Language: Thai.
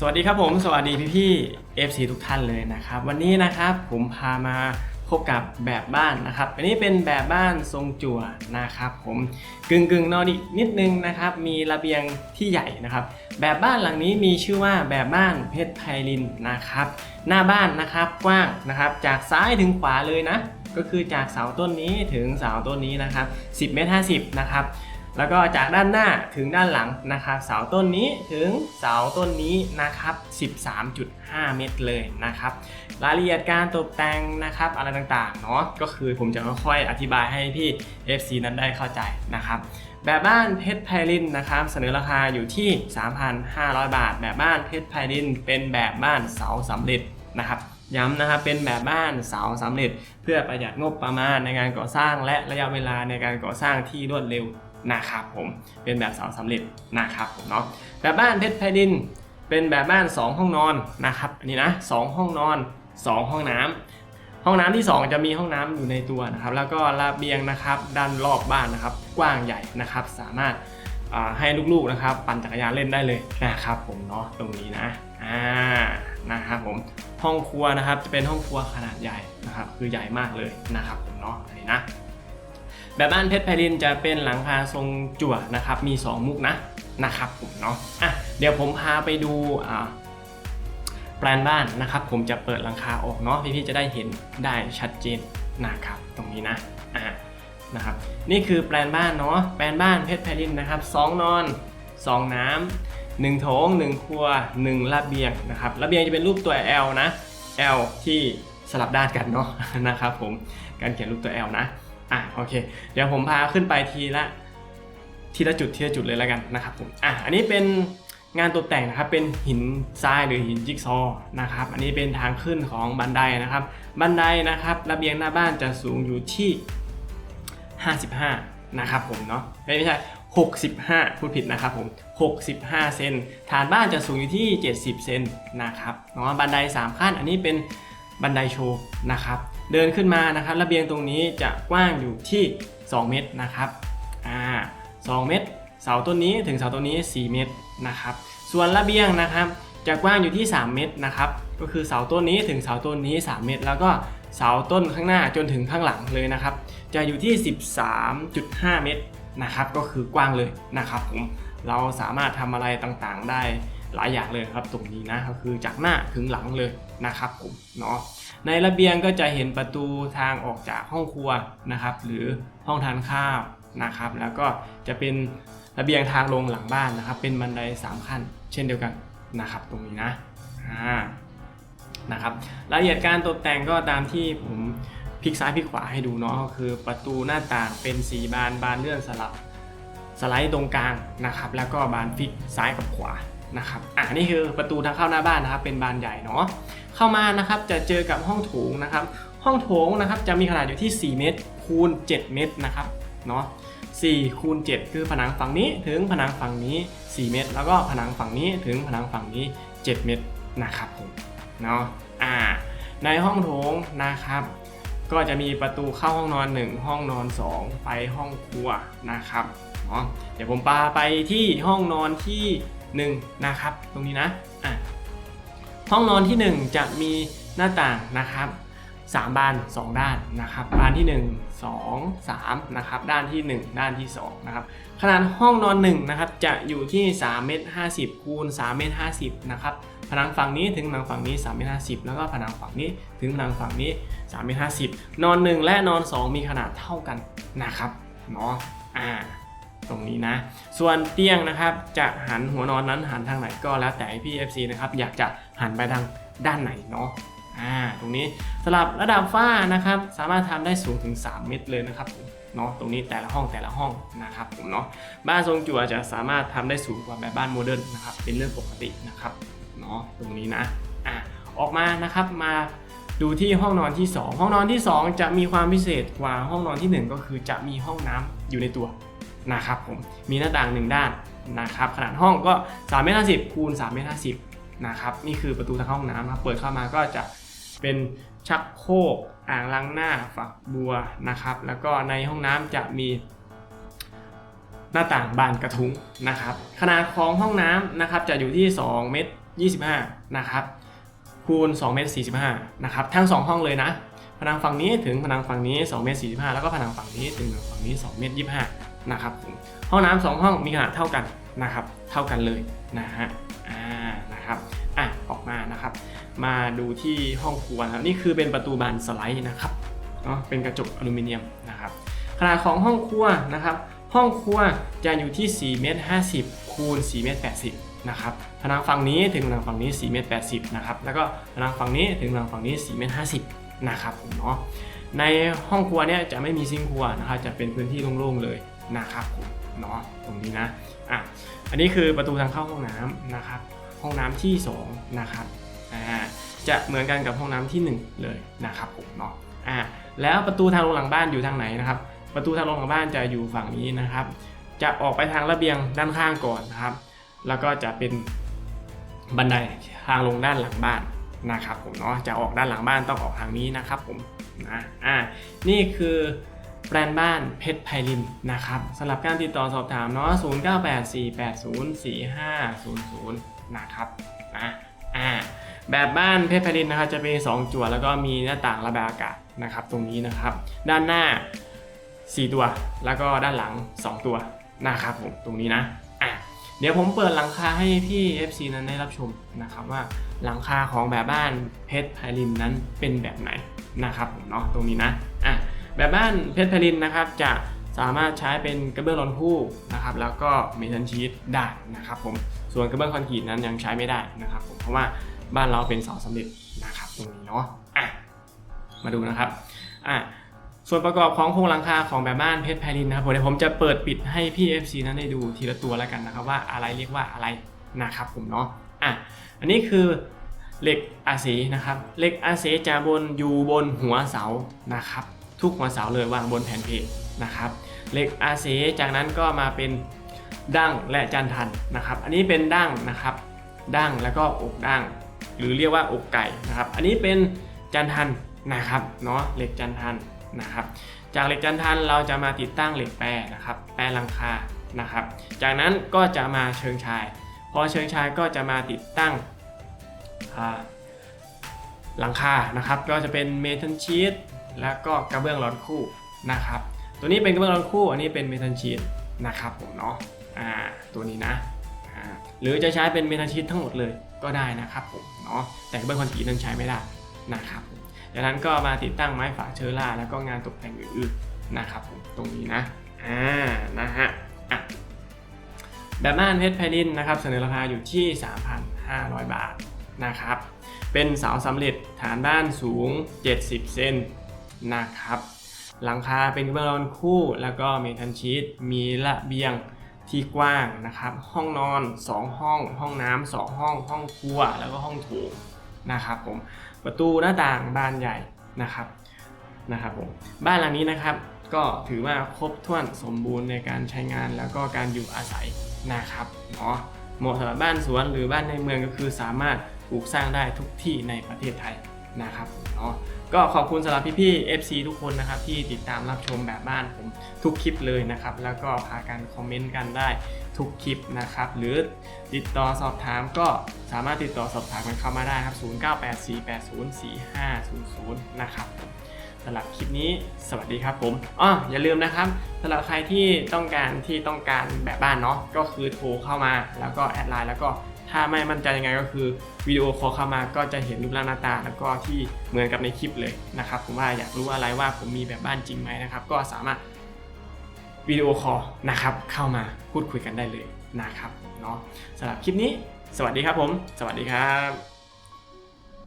สวัสดีครับผมสวัสดีพี่พี่ๆ FC ทุกท่านเลยนะครับ วันนี้นะครับผมพามาพบกับแบบบ้านนะครับอันนี้เป็นแบบบ้านทรงจั่วนะครับ ผมกึ่งกึ่งนอร์ดิกนิดนึงนะครับ มีระเบียงที่ใหญ่นะครับ แบบบ้านหลังนี้มีชื่อว่าแบบบ้านเพชรไพลินนะครับ หน้าบ้านนะครับกว้างนะครับ จากซ้ายถึงขวาเลยนะ ก็คือจากเสาต้นนี้ถึงเสาต้นนี้นะครับ 10เมตร50นะครับ แล้วก็จากด้านหน้าถึงด้านหลังนะครับเสาต้นนี้ถึงเสาต้นนี้นะครับ 13.5 เมตรเลยนะครับ รายละเอียดการตกแต่งนะครับอะไรต่างๆเนาะก็คือผมจะค่อยๆอธิบายให้พี่ FC นั้นได้เข้าใจนะครับแบบบ้านเพชรไพลินนะครับเสนอราคาอยู่ที่ 3,500 บาท แบบบ้านเพชรไพลินเป็นแบบบ้านเสาสำเร็จนะครับย้ำนะครับเป็นแบบบ้านเสาสำเร็จ เพื่อประหยัดงบประมาณในการก่อสร้างและระยะเวลาในการก่อสร้างที่รวดเร็ว นะครับผมเป็นแบบเสาสำเร็จนะครับผมเนาะแบบบ้านเพชรไพลิน เป็นแบบบ้าน 2 ห้องนอนนะครับอันนี้นะ2ห้องนอน 2 ห้องน้ำห้องน้ำที่ 2 จะมีห้องน้ำอยู่ในตัวนะครับ แล้วก็ระเบียงนะครับด้านรอบบ้านนะครับ กว้างใหญ่นะครับ สามารถให้ลูกๆนะครับ ปั่นจักรยานเล่นได้เลยนะครับผมเนาะตรงนี้นะอ่านะครับผมห้องครัวนะครับจะเป็นห้องครัวขนาดใหญ่นะครับ คือใหญ่มากเลยนะครับผมเนาะอันนี้นะ แบบบ้านเพชรไพลินจะเป็นหลังคาทรงจั่วนะครับ มี 2 มุกนะนะครับผมเนาะอะเดี๋ยวผมพาไปดูอ่าแปลนบ้านนะครับ ผมจะเปิดหลังคาออกเนาะพี่ๆจะได้เห็นได้ชัดเจนนะครับ ตรงนี้นะอ่านะครับ นี่คือแปลนบ้านเนาะแปลนบ้านเพชรไพลินนะครับสองนอนสองน้ำหนึ่งโถงหนึ่งครัวหนึ่งระเบียงนะครับระเบียงจะเป็นรูปตัว L นะ L ที่สลับด้านกันเนาะนะครับผมการเขียนรูปตัว L นะ อะโอเค เดี๋ยวผมพาขึ้นไปทีละทีละจุดทีละจุดเลยแล้วกันนะครับผมอะอันนี้เป็นงานตกแต่งนะครับเป็นหินทรายหรือหินจิ๊กซอว์นะครับ อันนี้เป็นทางขึ้นของบันไดนะครับ บันไดนะครับระเบียงหน้าบ้านจะสูงอยู่ที่ 55 นะครับผมเนาะไม่ไม่ใช่ 65 พูดผิดนะครับผม 65 เซนฐานบ้านจะสูงอยู่ที่ 70 เซนนะครับเนาะบันได 3 ขั้นอันนี้เป็น บันไดโชว์นะครับเดินขึ้นมานะครับระเบียงตรงนี้จะกว้างอยู่ที่ 2 เมตรนะครับอ่า2เมตร เสาต้นนี้ถึงเสาต้นนี้ 4 เมตรนะครับส่วนระเบียงนะครับจะกว้างอยู่ที่ 3 เมตรนะครับก็คือเสาต้นนี้ถึงเสาต้นนี้ 3 เมตร แล้วก็เสาต้นข้างหน้าจนถึงข้างหลังเลยนะครับจะอยู่ที่ 13.5 เมตรนะครับก็คือกว้างเลยนะครับผมเราสามารถทำอะไรต่างๆได้ หลายอย่างเลยครับตรงนี้นะก็คือจากหน้าถึงหลังเลยนะครับผมเนาะในระเบียงก็จะเห็นประตูทางออกจากห้องครัวนะครับ หรือห้องทานข้าวนะครับ แล้วก็จะเป็นระเบียงทางลงหลังบ้านนะครับ เป็นบันไดสามขั้น เช่นเดียวกันนะครับ ตรงนี้นะอ่านะครับรายละเอียดการตกแต่งก็ตามที่ผมพลิกซ้ายพลิกขวาให้ดูเนาะก็คือประตูหน้าต่างเป็นสีบานบานเลื่อนสลับสไลด์ตรงกลางนะครับ แล้วก็บานพลิกซ้ายกับขวา นะครับอ่านี่คือประตูทางเข้าหน้าบ้านนะครับเป็นบานใหญ่เนาะเข้ามานะครับจะเจอกับห้องโถงนะครับ ห้องโถงนะครับจะมีขนาดอยู่ที่ 4 เมตรคูณ 7 เมตรนะครับเนาะ4คูณ7คือผนังฝั่งนี้ถึงผนังฝั่งนี้ 4 เมตร แล้วก็ผนังฝั่งนี้ถึงผนังฝั่งนี้ 7 เมตรนะครับผมเนาะอ่าในห้องโถงนะครับ ก็จะมีประตูเข้าห้องนอน 1 ห้องนอน 2 ไปห้องครัวนะครับเนาะเดี๋ยวผมปาไปที่ห้องนอนที่ 1นะครับ ตรงนี้นะอะห้องนอนที่ 1 จะมีหน้าต่างนะครับ3บาน 2 ด้านนะครับบานที่ 1 2 3นะครับด้านที่ 1 ด้านที่2นะครับขนาดห้องนอน1นะครับจะอยู่ที่3เมตร50คูณ3เมตร50นะครับผนังฝั่งนี้ถึงผนังฝั่งนี้3เมตร50 แล้วก็ผนังฝั่งนี้ถึงผนังฝั่งนี้3เมตร50 นอน 1 และนอน 2 มีขนาดเท่ากันนะครับเนาะอ่า ตรงนี้นะ ส่วนเตียงนะครับจะหันหัวนอนนั้นหันทางไหนก็แล้วแต่พี่ FC นะครับอยากจะหันไปทางด้านไหนเนาะอ่าตรงนี้สำหรับระดับฝ้านะครับสามารถทำได้สูงถึง 3 เมตรเลยนะครับเนาะตรงนี้แต่ละห้องแต่ละห้องนะครับผมเนาะบ้านทรงจั่วจะสามารถทำได้สูงกว่าแบบบ้านโมเดิร์นนะครับเป็นเรื่องปกตินะครับเนาะตรงนี้นะอะออกมานะครับมาดูที่ห้องนอนที่ 2 ห้องนอนที่ 2 จะมีความพิเศษกว่าห้องนอนทีหนึ่1 ก็คือจะมีห้องน้ำอยู่ในตัว นะครับผมมีหน้าต่างหนึ่งด้านนะครับขนาดห้องก็3เมตร50คูณ3เมตร50นะครับนี่คือประตูทางห้องน้ำนะครับเปิดเข้ามาก็จะเป็นชักโครกอ่างล้างหน้าฝักบัวนะครับ แล้วก็ในห้องน้ำจะมีหน้าต่างบานกระทุ้งนะครับ ขนาดของห้องน้ำนะครับจะอยู่ที่ 2 เมตร 25 นะครับ คูณ 2 เมตร 45 นะครับ ทั้ง 2 ห้องเลยนะ ผนังฝั่งนี้ถึงผนังฝั่งนี้ 2 เมตร 45 แล้วก็ผนังฝั่งนี้ถึงผนังฝั่งนี้ 2 เมตร 25 นะครับผมห้องน้ำสองห้องมีขนาดเท่ากันนะครับ เท่ากันเลยนะฮะอ่านะครับอะออกมานะครับ มาดูที่ห้องครัวนะครับนี่คือเป็นประตูบานสไลด์นะครับเนาะเป็นกระจกอลูมิเนียมนะครับ ขนาดของห้องครัวนะครับ ห้องครัวจะอยู่ที่4เมตร50คูณ4เมตร80นะครับผนังฝั่งนี้ถึงผนังฝั่งนี้4เมตร80นะครับแล้วก็ผนังฝั่งนี้ถึงผนังฝั่งนี้4เมตร50นะครับผมเนาะในห้องครัวเนี่ยจะไม่มีซิงค์ครัวนะครับจะเป็นพื้นที่โล่งๆเลย นะครับผมเนาะตรงนี้นะอะอันนี้คือประตูทางเข้าห้องน้ำนะครับห้องน้ำที่สองนะครับอ่าจะเหมือนกันกับห้องน้ำที่หนึ่งเลยนะครับผมเนาะอ่าแล้วประตูทางลงหลังบ้านอยู่ทางไหนนะครับ ประตูทางลงหลังบ้านจะอยู่ฝั่งนี้นะครับ จะออกไปทางระเบียงด้านข้างก่อนนะครับ แล้วก็จะเป็นบันไดทางลงด้านหลังบ้านนะครับผมเนาะจะออกด้านหลังบ้านต้องออกทางนี้นะครับผมนะอ่านี่คือ แบรนด์บ้านเพชรไพลินนะครับสำหรับการติดต่อสอบถามเนาะ0984804500 นะครับนะอ่าแบบบ้านเพชรไพลินนะครับจะเป็น2จั่วแล้วก็มีหน้าต่างระบายอากาศนะครับ ตรงนี้นะครับ ด้านหน้า 4 ตัว แล้วก็ด้านหลัง 2 ตัวนะครับผมตรงนี้นะอะเดี๋ยวผมเปิดหลังคาให้พี่ FC นั้นได้รับชมนะครับว่าหลังคาของแบบบ้านเพชรไพลินนั้นเป็นแบบไหนนะครับผมเนาะตรงนี้นะอะ แบบบ้านเพชรพลินนะครับจะสามารถใช้เป็นกระเบื้องรอนคู่นะครับแล้วก็เมทัลชีตได้นะครับผมส่วนกระเบื้องคอนกรีตนั้นยังใช้ไม่ได้นะครับผมเพราะว่าบ้านเราเป็นเสาสำเร็จนะครับตรงนี้เนาะอะมาดูนะครับอะส่วนประกอบของโครงหลังคาของแบบบ้านเพชรแพลินนะครับผมเดี๋ยวผมจะเปิดปิดให้พี่ FC นั้นได้ดูทีละตัวแล้วกันนะครับว่าอะไรเรียกว่าอะไรนะครับผมเนาะอะอันนี้คือเหล็กอาศีนะครับเหล็กอาศีจะบนอยู่บนหัวเสานะครับ ทุกหัวเสาเลยวางบนแผ่นเพลนะครับเหล็กอาศีจากนั้นก็มาเป็นดั้งและจันทันนะครับ อันนี้เป็นดั้งนะครับ ดั้งแล้วก็อกดั้งหรือเรียกว่าอกไก่นะครับ อันนี้เป็นจันทันนะครับเนาะเหล็กจันทันนะครับ จากเหล็กจันทันเราจะมาติดตั้งเหล็กแปรนะครับ แปรลังคานะครับ จากนั้นก็จะมาเชิงชาย พอเชิงชายก็จะมาติดตั้งหลังคานะครับ ก็จะเป็นเมทัลชีต แล้วก็กระเบื้องร้อนคู่นะครับ ตัวนี้เป็นกระเบื้องร้อนคู่ อันนี้เป็นเมทัลชีตนะครับผมเนาะอ่าตัวนี้นะอ่าหรือจะใช้เป็นเมทัลชีตทั้งหมดเลยก็ได้นะครับผมเนาะแต่กระเบื้องคอนกรีตนั้นใช้ไม่ได้นะครับผมจากนั้นก็มาติดตั้งไม้ฝาเชอร่า แล้วก็งานตกแต่งอื่นๆนะครับผมตรงนี้นะอ่านะฮะอะแบบบ้านเพชรไพลินนะครับเสนอราคาอยู่ที่ 3,500 บาทนะครับเป็นเสาสำเร็จฐานบ้านสูง 70 เซน นะครับ หลังคาเป็นกระเบื้องรอนคู่แล้วก็เมทัลชีตมีระเบียงที่กว้างนะครับ ห้องนอน 2 ห้อง ห้องน้ำ2ห้อง ห้องครัวแล้วก็ห้องโถงนะครับผมประตูหน้าต่างบานใหญ่นะครับนะครับผมบ้านหลังนี้นะครับก็ถือว่าครบถ้วนสมบูรณ์ในการใช้งานแล้วก็การอยู่อาศัยนะครับเนาะเหมาะสำหรับบ้านสวนหรือบ้านในเมืองก็คือสามารถปลูกสร้างได้ทุกที่ในประเทศไทย นะครับเนาะก็ขอบคุณสำหรับพี่ๆ FC ทุกคนนะครับ ที่ติดตามรับชมแบบบ้านผมทุกคลิปเลยนะครับ แล้วก็พากันคอมเมนต์กันได้ทุกคลิปนะครับ หรือติดต่อสอบถามก็สามารถติดต่อสอบถามกันเข้ามาได้ครับ 0984804500 นะครับสำหรับคลิปนี้สวัสดีครับผมอ๋ออย่าลืมนะครับสำหรับใครที่ต้องการที่ต้องการแบบบ้านเนาะก็คือโทรเข้ามาแล้วก็แอดไลน์แล้วก็ ถ้าไม่มั่นใจยังไงก็คือวิดีโอคอลเข้ามาก็จะเห็นรูปร่างหน้าตา แล้วก็ที่เหมือนกับในคลิปเลยนะครับผมว่าอยากรู้อะไรว่าผมมีแบบบ้านจริงไหมนะครับ ก็สามารถวิดีโอคอลนะครับเข้ามาพูดคุยกันได้เลยนะครับเนาะสำหรับคลิปนี้ สวัสดีครับผม สวัสดีครับ